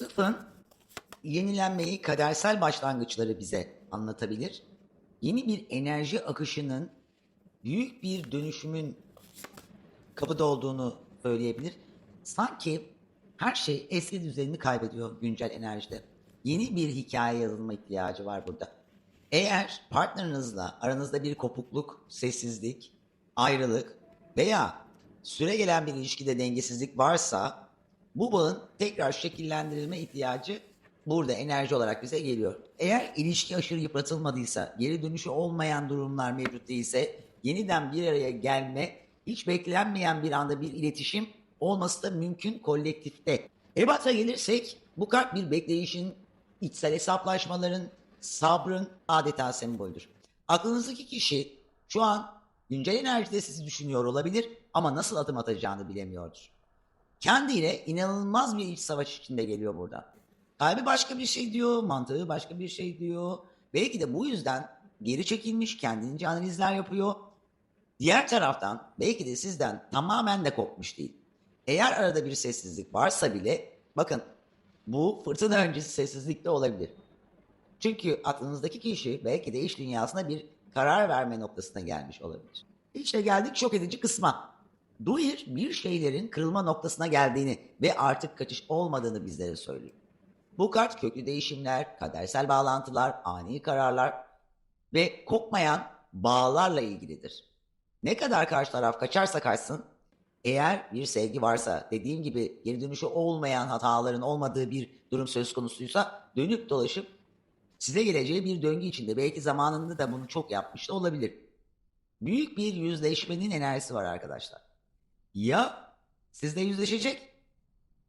Tıpın yenilenmeyi kadersel başlangıçları bize anlatabilir. Yeni bir enerji akışının büyük bir dönüşümün kapıda olduğunu söyleyebilir. Sanki her şey eski düzenini kaybediyor güncel enerjide. Yeni bir hikaye yazılma ihtiyacı var burada. Eğer partnerinizle aranızda bir kopukluk, sessizlik, ayrılık veya süre gelen bir ilişkide dengesizlik varsa bu bağın tekrar şekillendirilme ihtiyacı burada enerji olarak bize geliyor. Eğer ilişki aşırı yıpratılmadıysa, geri dönüşü olmayan durumlar mevcut değilse yeniden bir araya gelme, hiç beklenmeyen bir anda bir iletişim olması da mümkün kolektifte. Ebat'a gelirsek bu kart bir bekleyişin, içsel hesaplaşmaların, sabrın adeta sembolüdür. Aklınızdaki kişi şu an güncel enerjide sizi düşünüyor olabilir ama nasıl adım atacağını bilemiyordur. Kendiyle inanılmaz bir iç savaş içinde geliyor burada. Kalbi başka bir şey diyor, mantığı başka bir şey diyor. Belki de bu yüzden geri çekilmiş, kendince analizler yapıyor. Diğer taraftan belki de sizden tamamen de kopmuş değil. Eğer arada bir sessizlik varsa bile bakın bu fırtına öncesi sessizlikte olabilir. Çünkü aklınızdaki kişi belki de iş dünyasına bir karar verme noktasına gelmiş olabilir. İşte geldik şok edici kısma. Duhir bir şeylerin kırılma noktasına geldiğini ve artık kaçış olmadığını bizlere söylüyor. Bu kart köklü değişimler, kadersel bağlantılar, ani kararlar ve kopmayan bağlarla ilgilidir. Ne kadar karşı taraf kaçarsa kaçsın, eğer bir sevgi varsa, dediğim gibi geri dönüşü olmayan hataların olmadığı bir durum söz konusuysa dönüp dolaşıp size geleceği bir döngü içinde belki zamanında da bunu çok yapmış da olabilir. Büyük bir yüzleşmenin enerjisi var arkadaşlar. Ya sizle yüzleşecek,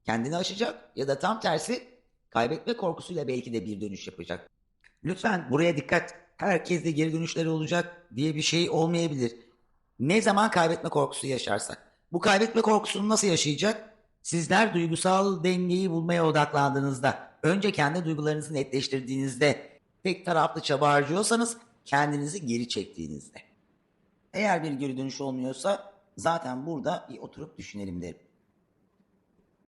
kendini aşacak ya da tam tersi kaybetme korkusuyla belki de bir dönüş yapacak. Lütfen buraya dikkat. Herkeste geri dönüşleri olacak diye bir şey olmayabilir. Ne zaman kaybetme korkusu yaşarsak. Bu kaybetme korkusunu nasıl yaşayacak? Sizler duygusal dengeyi bulmaya odaklandığınızda, önce kendi duygularınızı netleştirdiğinizde, tek taraflı çaba harcıyorsanız kendinizi geri çektiğinizde. Eğer bir geri dönüş olmuyorsa zaten burada bir oturup düşünelim derim.